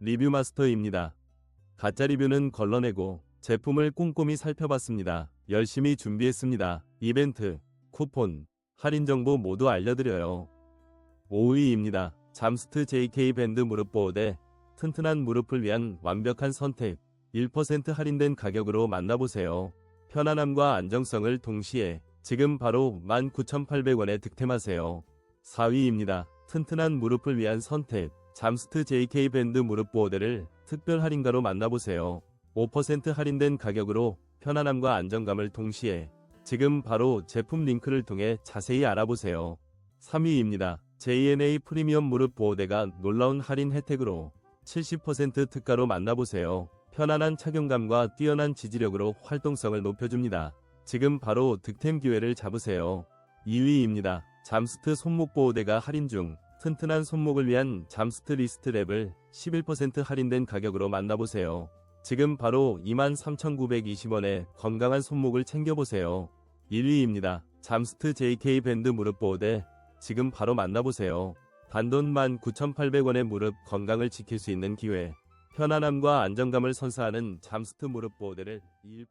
리뷰 마스터입니다. 가짜 리뷰는 걸러내고 제품을 꼼꼼히 살펴봤습니다. 열심히 준비했습니다. 이벤트, 쿠폰, 할인 정보 모두 알려드려요. 5위입니다. 잠스트 JK 밴드 무릎 보호대 튼튼한 무릎을 위한 완벽한 선택 1% 할인된 가격으로 만나보세요. 편안함과 안정성을 동시에 지금 바로 19,800원에 득템하세요. 4위입니다. 튼튼한 무릎을 위한 선택 잠스트 JK 밴드 무릎 보호대를 특별 할인가로 만나보세요. 5% 할인된 가격으로 편안함과 안정감을 동시에 지금 바로 제품 링크를 통해 자세히 알아보세요. 3위입니다. JNA 프리미엄 무릎 보호대가 놀라운 할인 혜택으로 70% 특가로 만나보세요. 편안한 착용감과 뛰어난 지지력으로 활동성을 높여줍니다. 지금 바로 득템 기회를 잡으세요. 2위입니다. 잠스트 손목 보호대가 할인 중 튼튼한 손목을 위한 잠스트 리스트 랩을 11% 할인된 가격으로 만나보세요. 지금 바로 23,920원에 건강한 손목을 챙겨보세요. 1위입니다. 잠스트 JK 밴드 무릎 보호대 지금 바로 만나보세요. 단돈 19,800원의 무릎 건강을 지킬 수 있는 기회. 편안함과 안정감을 선사하는 잠스트 무릎 보호대를 1%